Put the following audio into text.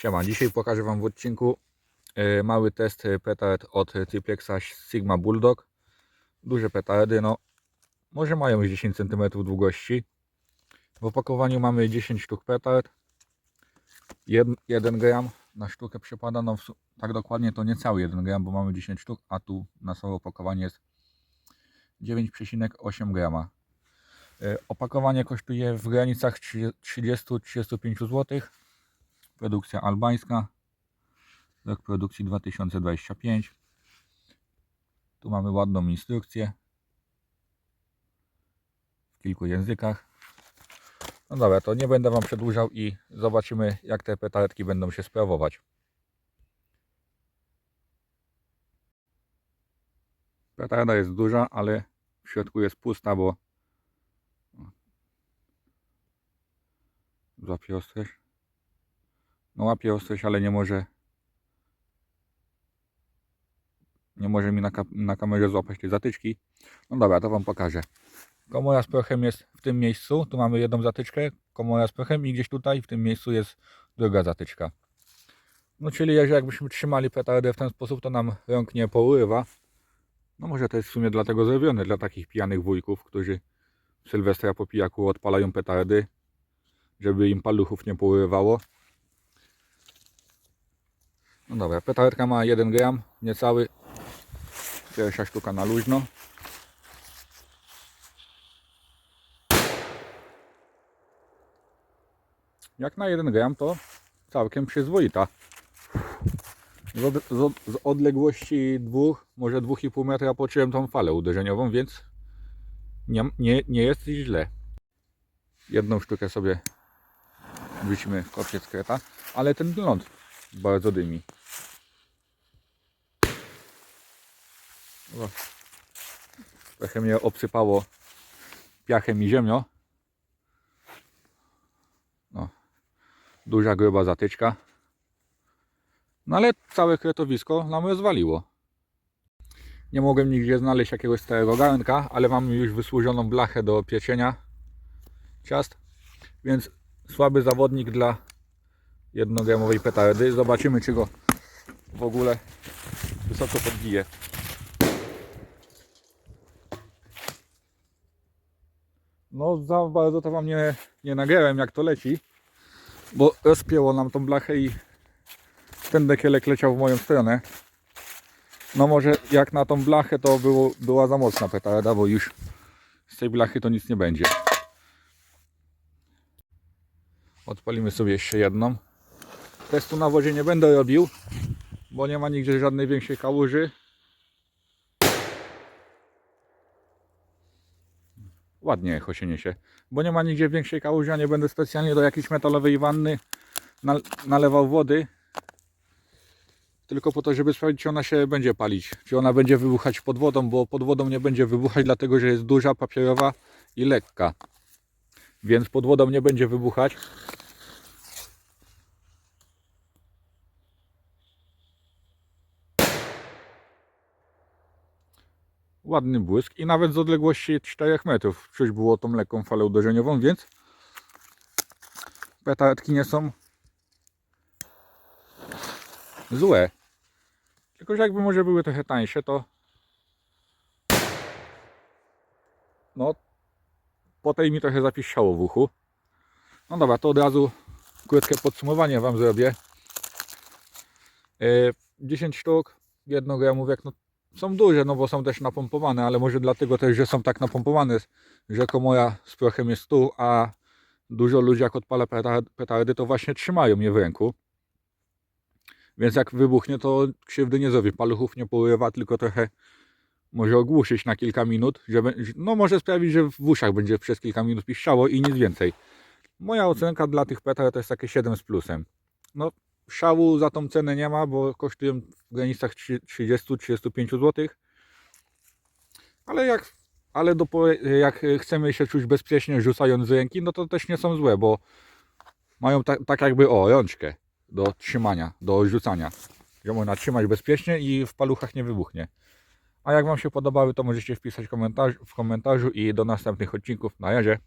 Siema, dzisiaj pokażę Wam w odcinku e, mały test e, petard od Triplexa Sigma Bulldog. Duże petardy, no może mają już 10 cm długości. W opakowaniu mamy 10 sztuk petard. 1 gram na sztukę przypada, no tak dokładnie to nie cały 1 gram, bo mamy 10 sztuk, a tu na całe opakowanie jest 9,8 grama. E, Opakowanie kosztuje w granicach 30-35 zł. Produkcja albańska. Rok produkcji 2025. Tu mamy ładną instrukcję. W kilku językach. No dobra, to nie będę Wam przedłużał i zobaczymy jak te petardki będą się sprawować. Petarda jest duża, ale w środku jest pusta, bo złapie ostrość. No łapie ostrość, ale nie może nie może mi na, ka- na kamerze złapać tej zatyczki. No dobra, to Wam pokażę. Komora z prochem jest w tym miejscu. Tu mamy jedną zatyczkę, komora z prochem i gdzieś tutaj w tym miejscu jest druga zatyczka. No czyli jeżeli jakbyśmy trzymali petardę w ten sposób, to nam rąk nie pourywa. No może to jest w sumie dlatego zrobione, dla takich pijanych wujków, którzy w Sylwestra po pijaku odpalają petardy, żeby im paluchów nie pourywało. No dobra, petardka ma 1 gram, niecały. Pierwsza sztuka na luźno. Jak na 1 gram to całkiem przyzwoita. Z, od, z, z odległości 2, może 2,5 metra poczułem tą falę uderzeniową, więc nie, nie, nie jest źle. Jedną sztukę sobie wrzucimy w kopiec kreta, ale ten ląd bardzo dymi. O, Trochę mnie obsypało piachem i ziemią. No, duża, gruba zatyczka. No ale całe kretowisko nam rozwaliło. Nie mogłem nigdzie znaleźć jakiegoś starego garnka, ale mamy już wysłużoną blachę do pieczenia ciast, więc słaby zawodnik dla jednogramowej petardy. Zobaczymy, czy go w ogóle wysoko podbije. No za bardzo to wam nie, nie nagrałem jak to leci, bo rozpięło nam tą blachę i ten dekielek leciał w moją stronę. No może jak na tą blachę to było, była za mocna petarda, bo już z tej blachy to nic nie będzie. Odpalimy sobie jeszcze jedną. Testu na wodzie nie będę robił, bo nie ma nigdzie żadnej większej kałuży. Ładnie się niesie, bo nie ma nigdzie większej kałuży, a nie będę specjalnie do jakiejś metalowej wanny nal- nalewał wody. Tylko po to, żeby sprawdzić, czy ona się będzie palić, czy ona będzie wybuchać pod wodą, bo pod wodą nie będzie wybuchać, dlatego że jest duża, papierowa i lekka. Więc pod wodą nie będzie wybuchać. Ładny błysk i nawet z odległości 4 metrów czuć było tą lekką falę uderzeniową, więc petardki nie są złe. Tylko, że jakby może były trochę tańsze, to no po tej mi trochę zapiszczało w uchu. No dobra, to od razu krótkie podsumowanie Wam zrobię. Yy, 10 sztuk, 1 gramówek, no są duże, no bo są też napompowane, ale może dlatego też, że są tak napompowane, że komora z prochem jest tu, a dużo ludzi jak odpala petar- petardy, to właśnie trzymają je w ręku. Więc jak wybuchnie, to krzywdy nie zrobi, paluchów nie porywa, tylko trochę może ogłuszyć na kilka minut, żeby, no może sprawić, że w uszach będzie przez kilka minut piszczało i nic więcej. Moja ocenka dla tych petard to jest takie 7 z plusem. No szału za tą cenę nie ma, bo kosztują w granicach 30-35 zł. Ale jak, ale do, jak chcemy się czuć bezpiecznie rzucając ręki, no to też nie są złe, bo mają tak, tak jakby o rączkę do trzymania, do rzucania. Że można trzymać bezpiecznie i w paluchach nie wybuchnie. A jak Wam się podobały, to możecie wpisać komentarz, w komentarzu i do następnych odcinków. Na razie.